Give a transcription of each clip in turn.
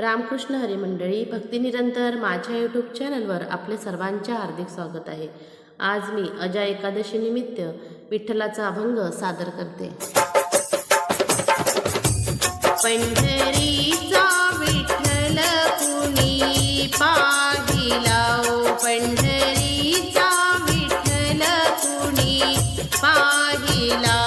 रामकृष्ण हरी मंडळी भक्तिनिरंतर माझ्या यूट्यूब चॅनलवर आपले सर्वांचे हार्दिक स्वागत आहे. आज मी अजा एकादशीनिमित्त विठ्ठलाचा अभंग सादर करते. पंढरीचा विठ्ठल कुणी पंढरीचा विठ्ठल कुणी पाहिला?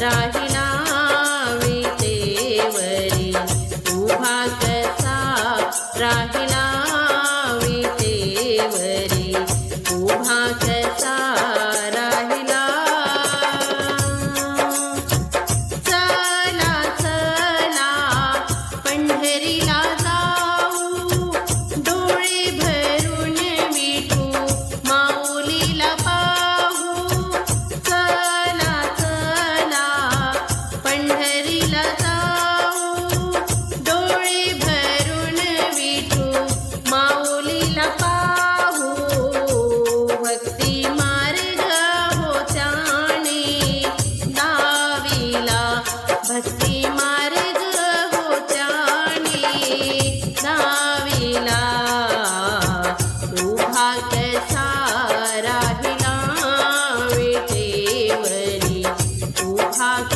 Raj.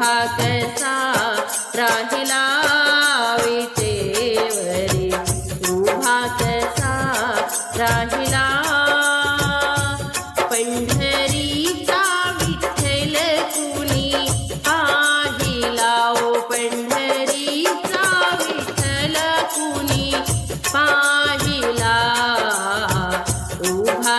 हा कसा राहिला विटेवरी उभा कसा राहिला पंढरीचा कुणी पाहिला ओ पंढरीचा कुणी पाहिला. उभा